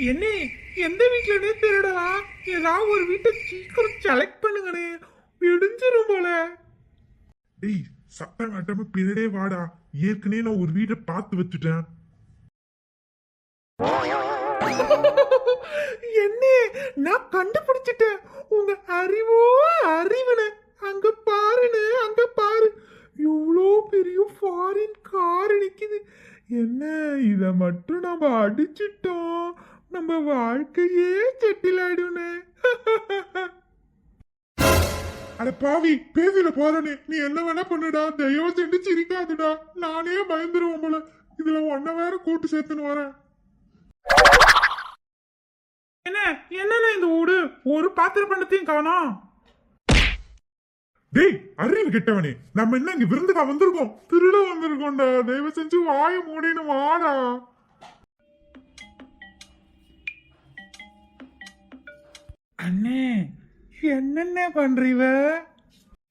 என்ன எந்த வீட்லனே திருடலாம் ஏதாவது ஒரு வீட்டை சீக்கிரம் செலக்ட் பண்ணுங்கண்ணே விடிஞ்சிரும் போல. டேய் சத்தம் காட்டாம பின்னாடியே வாடா. ஏற்கனவே நான் ஒரு வீட்டை பார்த்து வச்சுட்டேன். என்ன நான் கண்டுபிடிச்சிட்டேன். உங்க அறிவோ அறிவுனே. அங்க பாருன்னு அங்க பாரு. இவ்வளோ பெரிய ஃபாரின் கார் நிக்குது என்ன இத மட்டும் நம்ம அடிச்சிட்டோம். நம்ம வாழ்க்கையே செட்டில் ஆயிடுனே அட பாவி பேசில போறனே. நீ என்ன வேணா பண்ணுடா. தயவு செஞ்சு சிரிக்காதுடா. நானே பயந்துருவோம் போல. இதுல ஒன்ன வேற கூட்டு சேர்த்துன்னு வரேன். என்ன? என்னண்ணே இந்த ஊடு? ஒரு பாத்திர பண்டத்தையும் காணோம் டேய் அறிவு கெட்டவனே. நம்ம என்ன இங்க விருந்துக்கா வந்திருக்கோம்? திருட வந்திருக்கோம்டா. தயவு செஞ்சு வாய மூடின்னு வாடா. அண்ணே என்னென்ன பண்றீவ?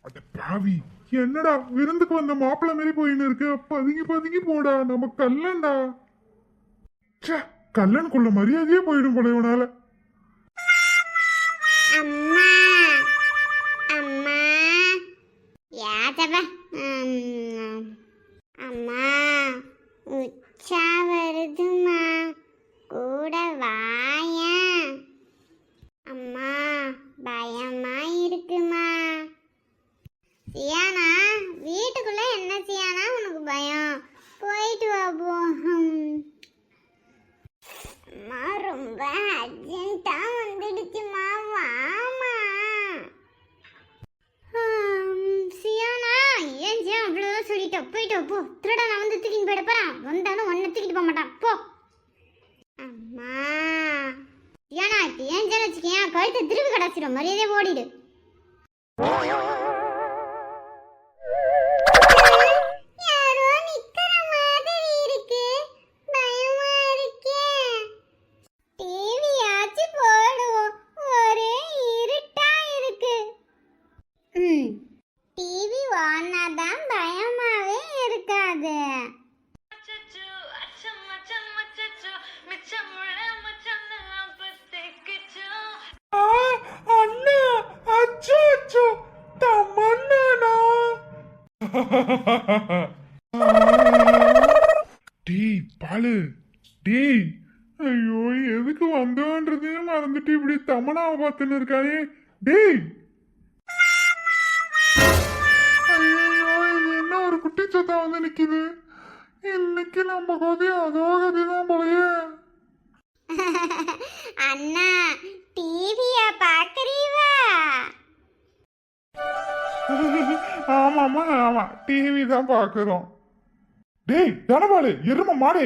அட பாவி என்னடா விருந்துக்கு வந்த மாப்பிள்ளை மாரி போயின்னு இருக்கு. பதுங்கி பதுங்கி போடா நம்ம கல்லன்டா ச்சே கல்லனுக்குள்ள மரியாதையே போயிடும் போல இவனால. அம்மா அம்மா. யாதவ அம்மா. உச்சா வருதுமா தூக்கிட்டு போயிட போறான். வந்தாலும் ஒன்றை தூக்கிட்டு போக மாட்டான். போ. அம்மா. ஏன்னா ஏன் வச்சுக்கேன் கழுத்தை திருப்பி கடாச்சிடும் மரியாதையே ஓடிடு. டேய் பாலு. டேய் ஐயோ எதுக்கு வந்தோன்றதே மறந்துட்டு இப்படி தமனாவை பார்த்துன்னு இருக்கானே? டேய். ஐயோ இது என்ன ஒரு குட்டி சத்தம் வந்து நிக்குது? இன்னைக்கு நம்ம கதை அதோ கதை தான் போலயே. அண்ணா டிவிய பாக்குறீவா ஆமாமா ஆமாம் டிவி தான் பார்க்குறோம். டேய் தனபாலு எரும மாடு.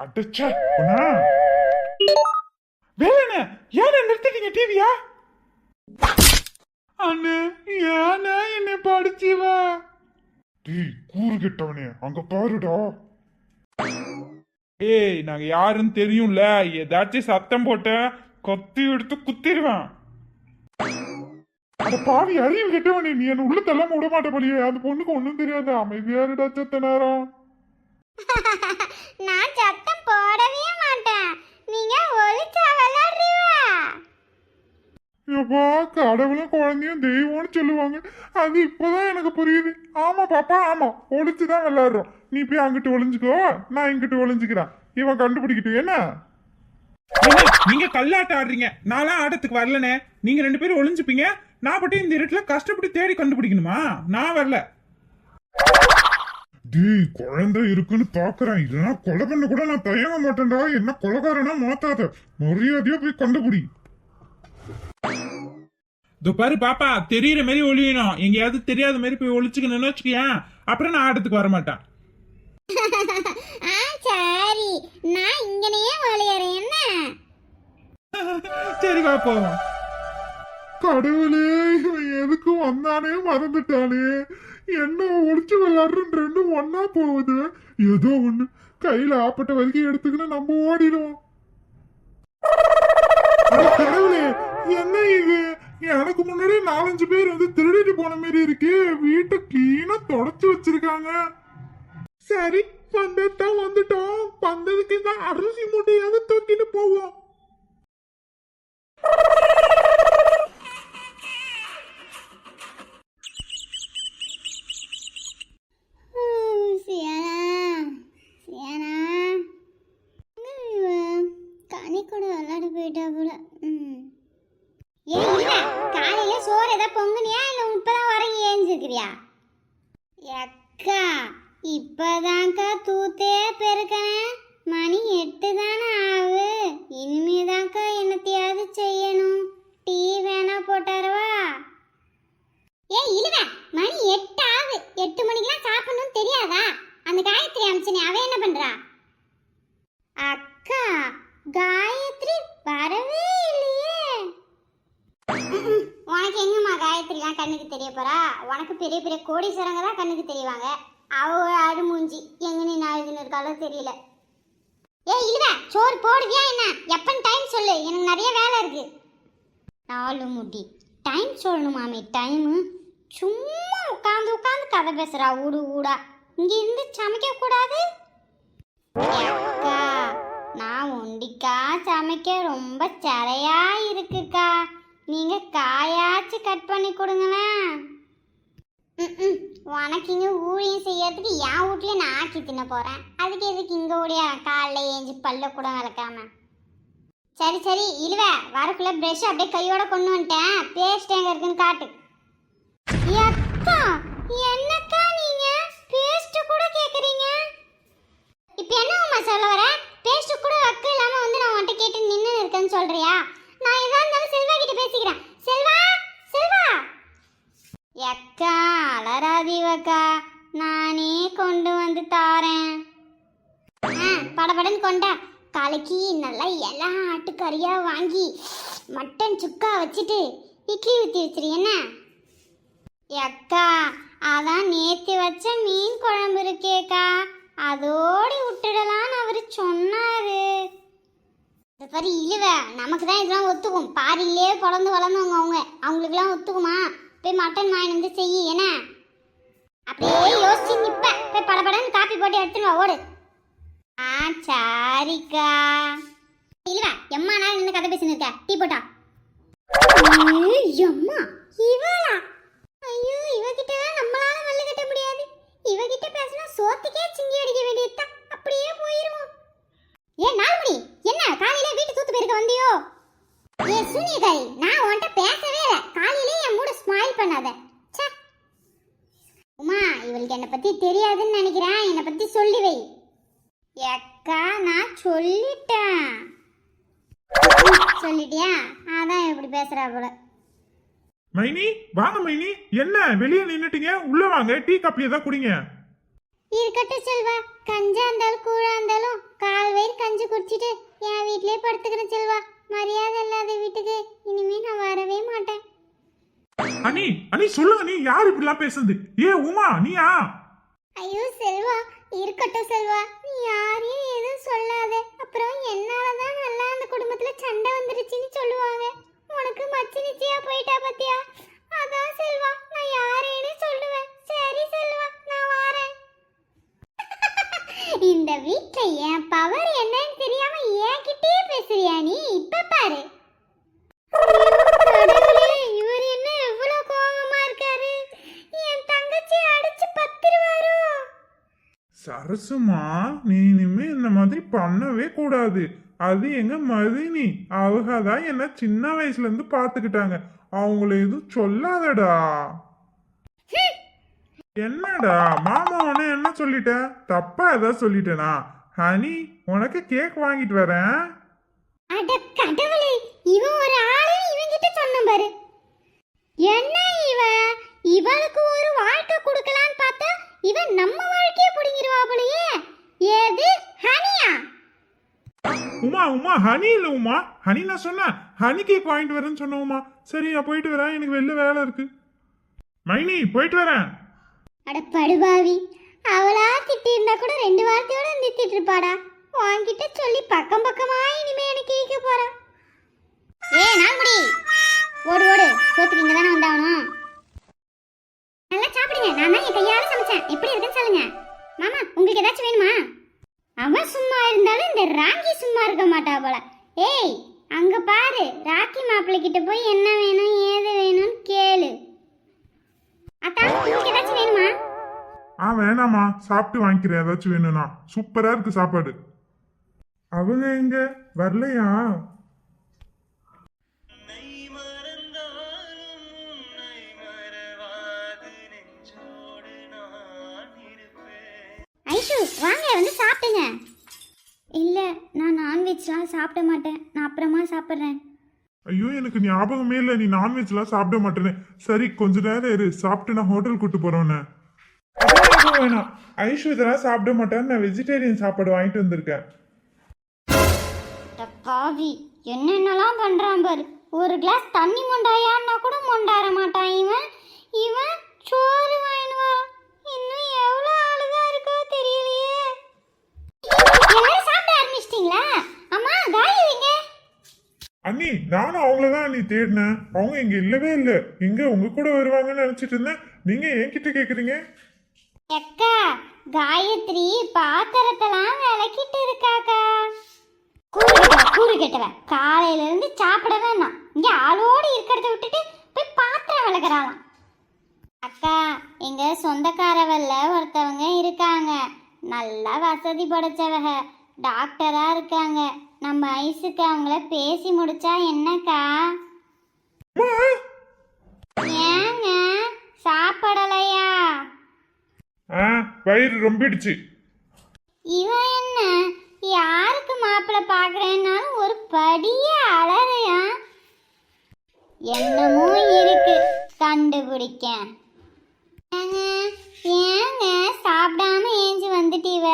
அடச்சே உன்னா வேலண்ணே ஏன் நிறுத்திட்டீங்க டிவியா அண்ணே ஏன்னா என்னை படிச்சிவா டேய் கூறு கிட்டவனே அங்க பாருடா. ஏய் நாங்க யாருன்னு தெரியும்ல ஏதாச்சும் சத்தம் போட்ட கத்தி எடுத்து குத்திடுவேன். அட பாவி அறிவு கெட்டவனே நீ என்ன உள்ள தள்ளாம விட மாட்ட போலியே அந்த பொண்ணுக்கு ஒண்ணும் தெரியாது அமைதியாருடா செத்த நேரம். நான் சத்தம் போடவே மாட்டேன். நீங்க ஒளிச்சா விளையாடுறீவா எப்பா கடவுளும் குழந்தையும் தெய்வம்னு சொல்லுவாங்க. அது இப்பதான் எனக்கு புரியுது. ஆமா பாப்பா ஆமா. ஒளிச்சுதான் விளையாடுறோம். நீ போய் அங்கிட்டு ஒளிஞ்சுக்கோ. நான் இங்கிட்டு ஒளிஞ்சுக்கிறேன். இவன் கண்டுபிடிக்கிட்டு என்ன? நீங்க கல்லாட்டம் ஆடுறீங்க. நான்லாம் ஆட்டத்துக்கு வரலனே நீங்க ரெண்டு பேரும் ஒளிஞ்சுப்பீங்க. நான் மட்டும் இந்த இருட்டுல கஷ்டப்பட்டு தேடி கண்டுபிடிக்கணுமா? நான் வரல. டேய் குழந்தை இருக்குன்னு பாக்குறேன். இல்லைன்னா கொலை பண்ண கூட நான் தயங்க மாட்டேன்டா. என்ன கொலைகாரனா மாத்தாத. மரியாதையா போய் கண்டுபிடி. இதோ பாரு பாப்பா தெரியற மாதிரி ஒளியணும். எங்கேயாவது தெரியாத மாதிரி போய் ஒளிச்சுக்கணும்னு வச்சுக்கேன் அப்புறம் நான் ஆட்டத்துக்கு வர மாட்டேன். ஆ சரி. நான் இங்கனையே ஒளியறேன். என்ன? சரி வா போவோம் கடவுளே இவன் எதுக்கு வந்தானே மறந்துட்டானே என்ன ஒளிச்சு விளையாடுறன்னு ரெண்டும் ஒன்னா போகுது. ஏதோ ஒண்ணு. கையில ஆப்பட்ட வரைக்கும் எடுத்துக்கின்னு நம்ம ஓடிடுவோம். கடவுளே என்ன இது? எனக்கு முன்னாடி நாலஞ்சு பேர் வந்து திருடிட்டு போன மாதிரி இருக்கு. வீட்டை கிளீனா தொடச்சு வச்சிருக்காங்க. சரி பந்தத்தான் வந்துட்டோம். பந்ததுக்கு தான் அரிசி மூட்டையாவது தூக்கிட்டு போவோம். ஏஞ்சிருக்கிறியா அக்கா இப்பதான்க்கா தூத்தே பெருக்கனேன் மணி எட்டு தானே ஆகு இனிமேதான்க்கா என்னத்தையாவது செய்யணும். டீ வேணா போட்டாரவா? ஏய் இழுவ. மணி எட்டு ஆகுது எட்டு மணிக்கெல்லாம் சாப்பிடணும்னு தெரியாதா? அந்த காயத்ரி அமிச்சனே அவ என்ன பண்றா? அக்கா காயத்ரி வரவே இல்லையே ம்ம். உனக்கு எங்கம்மா கண்ணுக்கு தெரிய போறா? உனக்கு பெரிய பெரிய கோடீஸ்வரங்க தான் கண்ணுக்கு தெரியவாங்க அவ ஒரு ஆடு மூஞ்சி எங்க நீ நாளுதுன்னு இருக்காளோ தெரியல. ஏய் இல்ல சோறு போடுவியா என்ன? எப்பன்னு டைம் சொல்லு. எனக்கு நிறைய வேலை இருக்கு. நாலு முடி. டைம் சொல்லணும் மாமி டைமு சும்மா உட்காந்து உட்காந்து கதை பேசுறா. ஊடு ஊடா. இங்க இருந்து சமைக்க கூடாது? அக்கா நான் ஒண்டிக்கா சமைக்க ரொம்ப சரையா நீங்க காயாச்சு கட் பண்ணி கொடுங்களேன் ம்ம். உனக்கு இங்க ஊழியம் செய்யறதுக்கு என் வீட்லயே நான் ஆக்கி தின்ன போறேன். அதுக்கு எதுக்கு இங்க ஓடியா காலைல ஏஞ்சி பல்ல கூட விளக்காம சரி சரி இழுவ. வரக்குள்ள பிரஷ் அப்படியே கையோட கொண்டு வந்துட்டேன். பேஸ்ட் எங்க இருக்குன்னு காட்டு. அக்கா என்னக்கா நீங்க? பேஸ்ட் கூட கேக்குறீங்க? இப்போ என்ன உமா சொல்ல வர? பேஸ்ட் கூட அக்கு இல்லாம வந்து நான் உன்கிட்ட கேட்டு நின்னு இருக்கேன்னு சொல்றியா? செல்வா பேசிக்கிறேன் செல்வா செல்வா. அக்கா அலறாதீவக்கா நானே கொண்டு வந்து தாரேன். ஆ படபடன்னு கொண்டா. கலக்கி நல்லா எல்லா ஆட்டுக்கறியா வாங்கி மட்டன் சுக்கா வச்சுட்டு இட்லி ஊற்றி வச்சிரு என்ன? அக்கா அதான் நேற்று வச்ச மீன் குழம்பு இருக்கேக்கா. அதோடு விட்டுடலான்னு அவர் சொன்னாரு. இந்த பாரு இழுவ. நமக்கு தான் இதெல்லாம் ஒத்துக்கும். பாரிலே பிறந்து வளர்ந்தவங்க அவங்க. அவங்களுக்குலாம் ஒத்துக்குமா? போய் மட்டன் வாங்கிட்டு வந்து செய்யி என்ன? அப்படியே யோசிச்சு நிப்ப. போய் படபடன்னு காப்பி போட்டு எடுத்துருவா ஓடு. ஆ சாரிக்கா. இழுவ எம்மா நாள் நின்று கதை பேசின்னு இருக்க டீ போட்டா. ஏய், இவளா? ஐயோ இவகிட்ட நம்மளால மல்லு கட்ட முடியாது. இவகிட்ட பேசினா சோத்துக்கே சிங்கி அடிக்க வேண்டியதுதான். அப்படியே போயிருவோம். ஏன் நாள்மணி என்ன காலையில வீட்டு தூத்து போயிருக்க வந்தியோ ஏ சூனியக்காரி நான் உன்கிட்ட பேசவே இல்லை. காலையிலே என் மூட ஸ்மைல் பண்ணாத. உமா இவளுக்கு என்னை பத்தி தெரியாதுன்னு நினைக்கிறேன். என்னை பத்தி சொல்லி வை. அக்கா நான் சொல்லிட்டேன். சொல்லிட்டியா? அதான் இப்படி பேசுறா போல. மைனி வாங்க மைனி. என்ன வெளியே நின்னுட்டீங்க? உள்ள வாங்க டீ காப்பி ஏதாவது குடிங்க. இருக்கட்டும் செல்வா. கஞ்சா இருந்தாலும் கூழா இருந்தாலும் கால் வயிறு குடிச்சிட்டு என் வீட்லயே படுத்துக்கிறேன் செல்வா. மரியாதை இல்லாத வீட்டுக்கு இனிமே நான் வரவே மாட்டேன். அனி அனி சொல்லுங்க நீ யார் இப்படிலாம் பேசுறது ஏ உமா நீயா ஐயோ செல்வா இருக்கட்டும் செல்வா. நீ யாரையும் எதுவும் சொல்லாத. அப்புறம் என்னாலதான் நல்லா அந்த குடும்பத்துல சண்டை வந்துருச்சுன்னு சொல்லுவாங்க. உனக்கு மச்சி நிச்சயா போயிட்டா பாத்தியா? அதான் செல்வா நான் யாரேன்னு சொல்லுவேன். சரி செல்வா நான் வாரேன். இந்த வீட்ல என் பவர் என்னன்னு தெரியாம என்கிட்டயே பேசுறியா நீ இப்ப பாரு கடவுளே இவர் என்ன எவ்வளவு கோவமா இருக்காரு என் தங்கச்சி அடிச்சு பத்திருவாரோ சரசுமா நீ இனிமே இந்த மாதிரி பண்ணவே கூடாது. அது எங்க மதினி. அவங்க தான் என்ன சின்ன வயசுல இருந்து பாத்துக்கிட்டாங்க. அவங்கள எதுவும் சொல்லாதடா. என்னடா? மாமா உன்ன என்ன சொல்லிட்ட? தப்பா ஏதாவது சொல்லிட்டேனா? ஹனி உனக்கு கேக் வாங்கிட்டு வரேன். அட கடவுளே இவன் ஒரு ஆளு இவன்கிட்ட சொன்ன பாரு. என்ன இவன்? இவளுக்கு ஒரு வாழ்க்கை பார்த்தா இவன் நம்ம வாழ்க்கைய புடிங்கிருவா போலயே. ஏது? ஹனியா? உமா உமா ஹனி இல்ல உமா. ஹனி நான் சொன்னேன். ஹனி கேக் வாங்கிட்டு வரேன்னு சொன்ன உமா. சரி நான் போயிட்டு வரேன். எனக்கு வெளில வேலை இருக்கு. மைனி போயிட்டு வரேன். அட படுபாவி. அவளா திட்டிருந்தா கூட ரெண்டு வார்த்தையோட நிறுத்திட்டு இருப்பாடா. உன்கிட்ட சொல்லி பக்கம் பக்கமா இனிமே எனக்கு கேட்க போறா. ஏ நான்குடி ஓடு ஓடு. சோத்துக்கு இங்க தானே வந்தாகணும். சாப்பிடுங்க. நான் தான் என் கையால சமைச்சேன். எப்படி இருக்குன்னு சொல்லுங்க. மாமா உங்களுக்கு ஏதாச்சும் வேணுமா? அவன் சும்மா இருந்தாலும் இந்த ராங்கி சும்மா இருக்க மாட்டா போல. ஏய் அங்க பாரு. ராக்கி மாப்பிள்ளை கிட்ட போய் என்ன வேணும் ஏது வேணும்னு கேளு. அத்தா உங்களுக்கு ஏதாச்சும் வேணுமா? ஆ வேணாமா சாப்பிட்டு வாங்கிக்கிறேன். ஏதாச்சும் வேணும்னா. சூப்பரா இருக்கு சாப்பாடு. அவங்க எங்க? வரலையா? இல்லை நான் நான்வெஜ்லாம் சாப்பிட மாட்டேன். நான் அப்புறமா சாப்பிட்றேன். ஐயோ எனக்கு ஞாபகமே இல்லை. நீ நான்வெஜ்லாம் சாப்பிட மாட்டேனே சரி கொஞ்ச நேரம் இரு. சாப்பிட்டு நான் ஹோட்டல் கூட்டு போறோன்னு. வேணாம் ஐஷு இதெல்லாம் சாப்பிட மாட்டேன் நான் வெஜிடேரியன் சாப்பாடு வாங்கிட்டு வந்திருக்கேன். பாவி. என்னென்னலாம் பண்றான் பாரு. ஒரு கிளாஸ் தண்ணி மொண்டாயான்னா கூட மொண்டார மாட்டான் இவன். இவன் சோறு வாங்கினு வா இன்னும் எவ்வளோ அழுகா இருக்கோ தெரியலையே எல்லாரும் சாப்பிட ஆரம்பிச்சிட்டிங்களா அம்மா காய் வைங்க அண்ணி நானும் அவங்கள தான் அண்ணி தேடினேன். அவங்க இங்கே இல்லவே இல்லை. இங்கே உங்க கூட வருவாங்கன்னு நினச்சிட்டு இருந்தேன். நீங்கள் என்கிட்ட கேட்குறீங்க அக்கா காயத்ரி பாத்திரத்தெல்லாம் விளக்கிட்டு இருக்காக்கா. கூறு கெட்டவ காலையில இருந்து சாப்பிட வேணாம் இங்க ஆளோடு இருக்கிறத விட்டுட்டு போய் பாத்திரம் விளக்குறாளாம். அக்கா எங்க சொந்தக்காரவல்ல ஒருத்தவங்க இருக்காங்க. நல்லா வசதி படைச்சவங்க டாக்டரா இருக்காங்க. நம்ம ஐஸுக்கு அவங்கள பேசி முடிச்சா என்னக்கா? ஏங்க சாப்பிடலையா? ஆ வயிறு ரொம்பிடுச்சு. இவன் என்ன யாருக்கு மாப்பிள்ளை பார்க்குறேன்னாலும் ஒரு படிய அலறையா? என்னமோ இருக்கு கண்டுபிடிக்க ஏங்க, சாப்பிடாம ஏஞ்சி வந்துட்டீவ?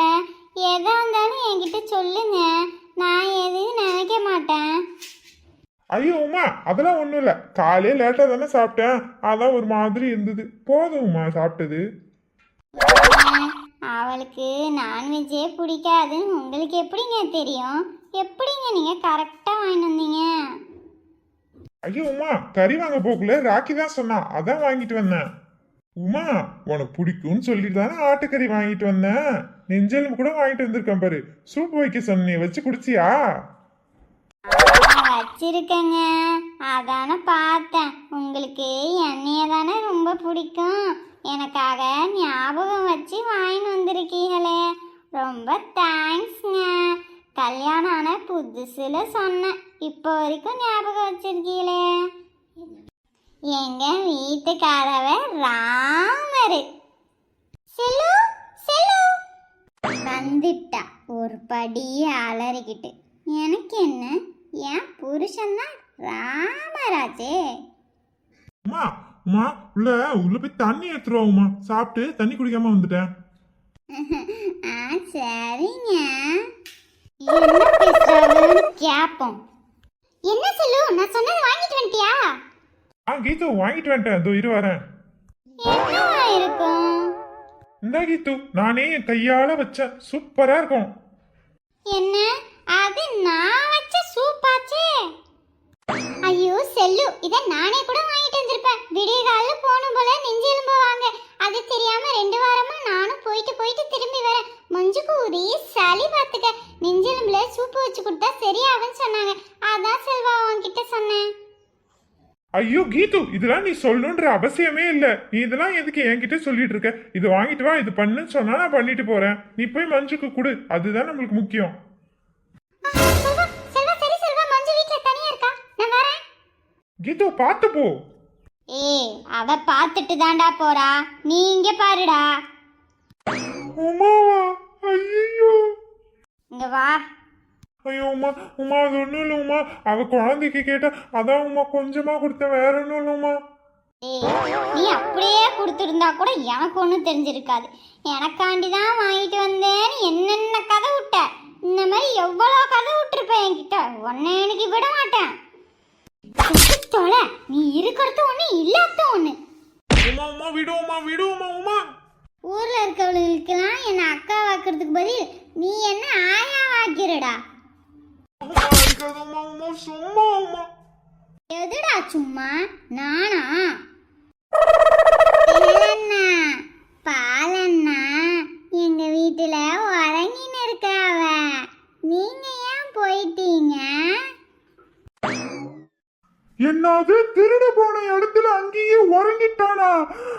எதா இருந்தாலும் என்கிட்ட சொல்லுங்க. நான் மாட்டேன். ஐயோ உமா அதெல்லாம் ஒண்ணும் இல்ல. காலையே லேட்டா தானே சாப்பிட்டேன். அதான் ஒரு மாதிரி இருந்தது. போதும் உமா சாப்பிட்டது. அவளுக்கு நான்வெஜ்ஜே பிடிக்காதுன்னு உங்களுக்கு எப்படிங்க தெரியும்? எப்படிங்க நீங்கள் கரெக்டாக வாங்கிட்டு வந்தீங்க? ஐயோ உமா கறி வாங்க போக்குல ராக்கி தான் சொன்னா. அதான் வாங்கிட்டு வந்தேன். உமா உனக்கு பிடிக்கும்னு சொல்லிட்டு தானே ஆட்டுக்கறி வாங்கிட்டு வந்தேன். நெஞ்செலும்பு கூட வாங்கிட்டு வந்திருக்கேன் பாரு. சூப் வைக்க சொன்னி வச்சு குடிச்சியா? வச்சிருக்கேங்க. அதான பார்த்தேன். உங்களுக்கு என்னைய தானே ரொம்ப பிடிக்கும். எனக்காக ஞாபகம் வச்சு வாங்கின்னு வந்திருக்கீங்களே. ரொம்ப தேங்க்ஸ்ங்க கல்யாணம் ஆன புதுசுல சொன்னேன். இப்போ வரைக்கும் ஞாபகம் வச்சிருக்கீங்களே. எங்க வீட்டுக்காரவ ராமரு. Cell cell. வந்துட்டா. ஒரு படி அலறிக்கிட்டு. எனக்கு என்ன? என் புருஷன் தான் ராமராஜே. உமா உமா உள்ள உள்ள போய் தண்ணி எடுத்துருவா உமா. சாப்பிட்டு தண்ணி குடிக்காம வந்துட்டேன். ஆ சரிங்க. என்ன பேசுறாங்கன்னு கேட்போம் என்ன சொல்லு நான் சொன்னது வாங்கிட்டு வந்துட்டியா? ஆ கீது வாங்கிட்டு வந்துட்டேன். இதோ இரு வரேன். என்னவா இருக்கும்? இந்த கீத்து நானே என் கையால வச்சேன் சூப்பரா இருக்கும். என்ன? அது நான் வச்ச சூப்பாச்சே ஐயோ செல்லு இத நானே கூட வாங்கிட்டு வந்திருப்பேன். விடிய காலையில போகணும் போல நெஞ்சு எலும்பு வாங்க அது தெரியாம ரெண்டு வாரமா நானும் போயிட்டு போயிட்டு திரும்பி வரேன். மஞ்சுக்கு ஒரே சளி பார்த்துக்க. நெஞ்செலும்புல சூப்பு வச்சு கொடுத்தா சரியாகும்னு சொன்னாங்க. அதான் செல்வா உன்கிட்ட சொன்னேன். ஐயோ கீது இதெல்லாம் நீ சொல்லணுன்ற அவசியமே இல்ல. நீ இதெல்லாம் எதுக்கு என்கிட்ட சொல்லிட்டு இருக்க? இது வாங்கிட்டு வா இது பண்ணுன்னு சொன்னா நான் பண்ணிட்டு போறேன். நீ போய் மஞ்சுக்கு கொடு. அதுதான் நம்மளுக்கு முக்கியம். கீது பார்த்து போ. ஏய் அவ பார்த்துட்டு தான்டா போறா. நீ இங்க பாருடா. உமாவா? ஐயோ இங்க வா. ஐயோ உமா உமா அது ஒண்ணும் இல்ல உமா. அவ குழந்தைக்கு கேட்டா அதான் உமா கொஞ்சமா வேற இல்ல உமா. நீ அப்படியே கொடுத்துருந்தா கூட எனக்கு ஒன்றும் தெரிஞ்சிருக்காது. எனக்காண்டி தான் வாங்கிட்டு வந்தேன்னு என்னென்ன கதை விட்ட? இந்த மாதிரி எவ்வளோ கதை விட்டுருப்பேன் என்கிட்ட? உன்னை எனக்கு விட மாட்டேன். தொலை நீ இருக்கிறது ஒன்று இல்லாத ஒன்று உமா உமா விடு உமா? ஊரில் இருக்கவளுக்கெல்லாம் என்னை அக்கா வாக்குறதுக்கு பதில் நீ என்ன ஆயா வாக்கிறடா? சும்மா உமா. எதுடா சும்மா? நானா? பாலண்ணா. எங்க வீட்டுல உறங்கின்னு இருக்கா அவ. நீங்க ஏன் போயிட்டீங்க? என்னது? திருடு போன இடத்துல அங்கேயே உறங்கிட்டானா?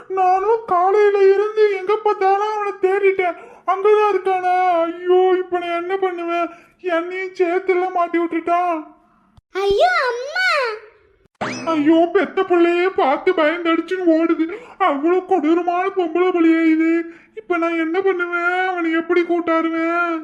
நானும் காலையில இருந்து எங்க பார்த்தாலும் அவனை தேடிட்டேன். அங்கதான் இருக்கானா? ஐயோ இப்ப நான் என்ன பண்ணுவேன்? என்னையும் சேர்த்துல மாட்டி விட்டுட்டான். ஐயோ அம்மா! ஐயோ பெத்த பிள்ளையே பார்த்து பயந்தடிச்சுன்னு ஓடுது. அவ்வளவு கொடூரமான பொம்பளை பலியா இது. இப்ப நான் என்ன பண்ணுவேன்? அவனை எப்படி கூட்டாருவேன்?